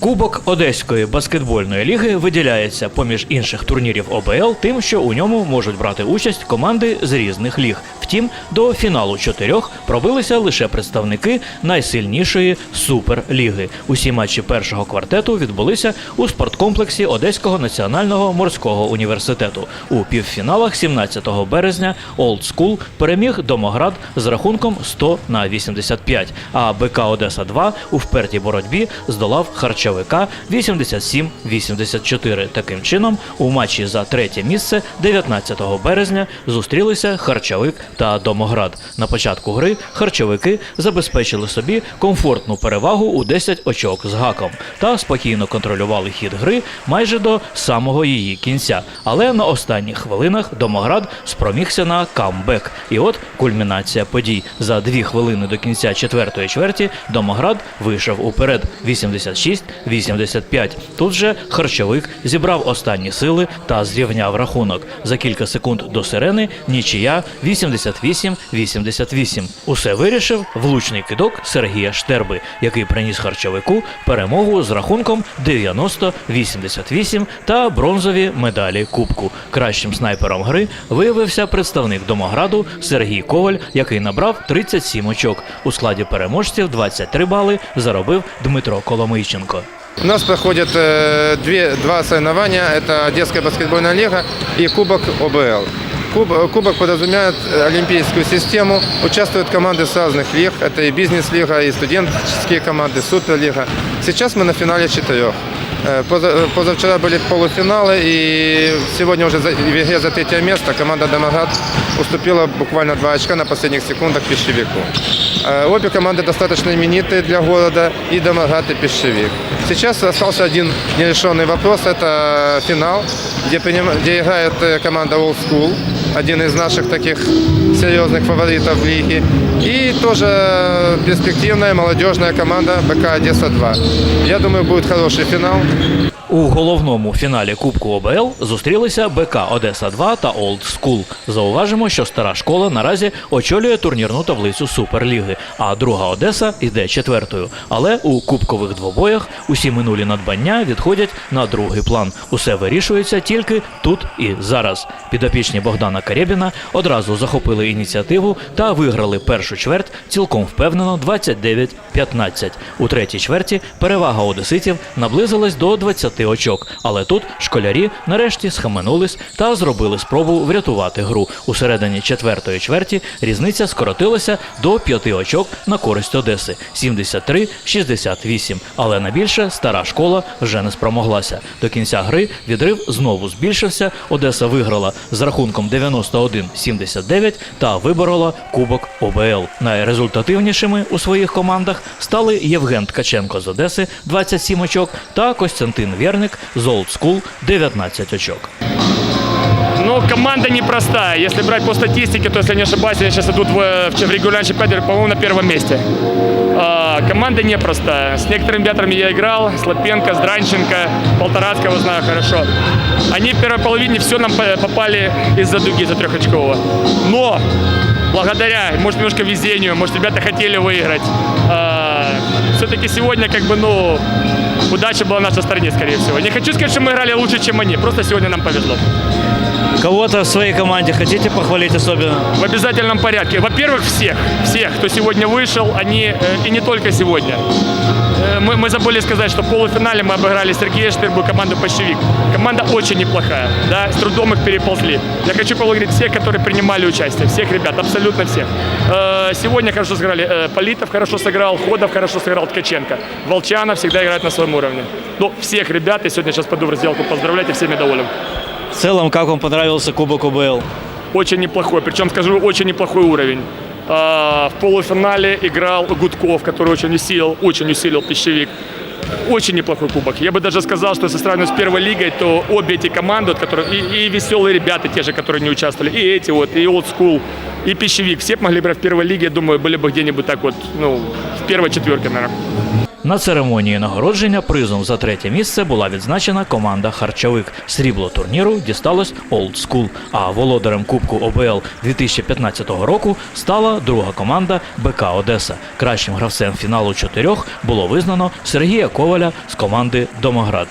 Кубок Одеської баскетбольної ліги виділяється поміж інших турнірів ОБЛ тим, що у ньому можуть брати участь команди з різних ліг. Втім, до фіналу чотирьох пробилися лише представники найсильнішої суперліги. Усі матчі першого квартету відбулися у спорткомплексі Одеського національного морського університету. У півфіналах 17 березня Old School переміг Домоград з рахунком 100 на 85, а БК Одеса 2 у впертій боротьбі здолав харчовика 87-84. Таким чином, у матчі за третє місце 19 березня зустрілися харчовик та Домоград. На початку гри харчовики забезпечили собі комфортну перевагу у 10 очок з гаком та спокійно контролювали хід гри майже до самого її кінця. Але на останніх хвилинах Домоград спромігся на камбек. І от кульмінація подій. За дві хвилини до кінця четвертої чверті Домоград вийшов уперед 86-85. Тут же харчовик зібрав останні сили та зрівняв рахунок. За кілька секунд до сирени нічия 88-88. Усе вирішив влучний кидок Сергія Штерби, який приніс харчовику перемогу з рахунком 90-88 та бронзові медалі кубку. Кращим снайпером гри виявився представник Домограду Сергій Коваль, який набрав 37 очок. У складі переможців 23 бали заробив Дмитро Коломийченко. У нас проходят э, две, два соревнования. Это Одесская баскетбольная лига и Кубок ОБЛ. Куб- Кубок подразумевает э, олимпийскую систему. Участвуют команды с разных лиг. Это и бизнес-лига, и студенческие команды, суперлига. Сейчас мы на финале четырех. Э, поза- э, Позавчера были полуфиналы, и сегодня уже за- в игре за третье место команда «Домоград» уступила буквально два очка на последних секундах пищевику. Э, Обе команды достаточно именитые для города, и «Домоград», и «Пищевик». Сейчас остался один нерешенный вопрос, это финал, где, приним- где играет э, команда Old School, один из наших таких серьезных фаворитов в лиге. И тоже перспективная молодежная команда БК «Одесса-2». Я думаю, будет хороший финал. У головному фіналі Кубку ОБЛ зустрілися БК Одеса 2 та Олд Скул. Зауважимо, що стара школа наразі очолює турнірну таблицю Суперліги, а друга Одеса йде четвертою. Але у кубкових двобоях усі минулі надбання відходять на другий план. Усе вирішується тільки тут і зараз. Підопічні Богдана Карєбіна одразу захопили ініціативу та виграли першу чверть цілком впевнено 29-15. У третій чверті перевага одеситів наблизилась до 20 очок. Але тут школярі нарешті схаменулись та зробили спробу врятувати гру. У середині четвертої чверті різниця скоротилася до 5 очок на користь Одеси 73-68. Але на більше стара школа вже не спромоглася. До кінця гри відрив знову збільшився. Одеса виграла з рахунком 91-79 та виборола Кубок ОБЛ. Найрезультативнішими у своїх командах стали Євген Ткаченко з Одеси 27 очок та Костянтин Вєрник з Old School 19 очок. Ну, команда непростая. Если брать по статистике, то, если не ошибаюсь, они сейчас идут в, в регулярном чемпионате, по-моему, на первом месте. А, команда непростая. С некоторыми ребятами я играл, с Лапенко, с Дранченко, Полторацкого знаю хорошо. Они в первой половине все нам по- попали из-за дуги, за трехочкового. Но благодаря, может, немножко везению, может, ребята хотели выиграть. все-таки сегодня, как бы, ну, удача была на нашей стороне, скорее всего. Не хочу сказать, что мы играли лучше, чем они, просто сегодня нам повезло. Кого-то в своей команде хотите похвалить особенно? В обязательном порядке. Во-первых, всех, всех, кто сегодня вышел, они, э, и не только сегодня. Э, Мы, мы забыли сказать, что в полуфинале мы обыграли Сергея Штырбу и команду «Пощевик». Команда очень неплохая, да, с трудом их переползли. Я хочу поблагодарить всех, которые принимали участие, всех ребят, абсолютно всех. Э, Сегодня хорошо сыграли э, Политов, хорошо сыграл, Ходов хорошо сыграл, Ткаченко. Волчанов всегда играет на своем уровне. Ну, всех ребят, я сегодня сейчас пойду в разделку поздравлять и всеми доволен. В целом, как вам понравился Кубок ОБЛ? очень неплохой, причем скажу очень неплохой уровень. А, В полуфинале играл Гудков, который очень усилил, очень усилил пищевик. Очень неплохой кубок. Я бы даже сказал, что если сравнивать с первой лигой, то обе эти команды, вот, которые, и, и веселые ребята, те же, которые не участвовали, и эти вот, и Old School, и пищевик, все могли играть в первой лиге, я думаю, были бы где-нибудь так вот, ну, в первой четверке, наверное. На церемонії нагородження призом за третє місце була відзначена команда Харчовик. Срібло турніру дісталось Old School, а володарем Кубку ОБЛ 2015 року стала друга команда БК Одеса. Кращим гравцем фіналу чотирьох було визнано Сергія Коваля з команди Домоград.